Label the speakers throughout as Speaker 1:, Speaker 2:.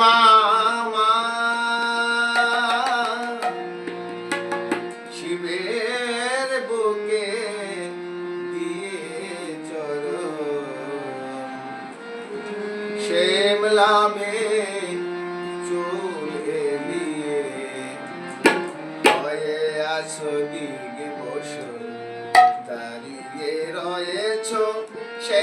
Speaker 1: মামা শিবের বুকে দিয়ে চরণ। শ্যামলামে চুল এলিয়ে হয়ে আছো দিকে বসন, দাঁড়িয়ে রয়েছ সে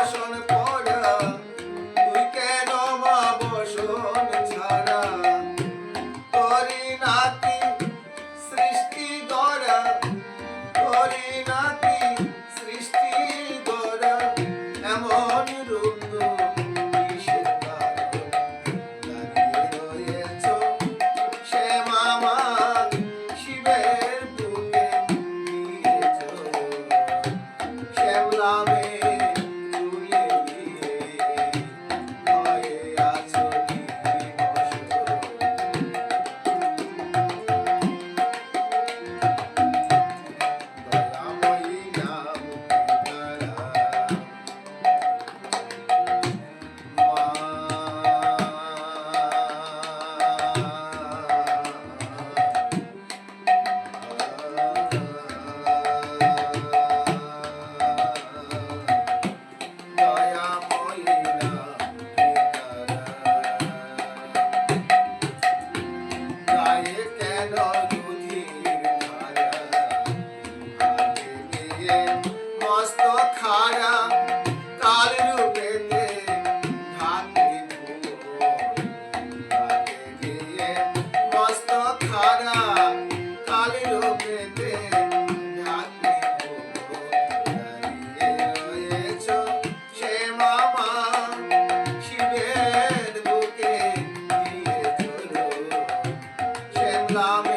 Speaker 1: বসন পড়া, তুই কেন মা বসন ছাড়া? করি নাতি সৃষ্টি গড়া করি নাতি সৃষ্টি গড়া, এমন রূপ শিবের বুকে শ্যামলামে শিবের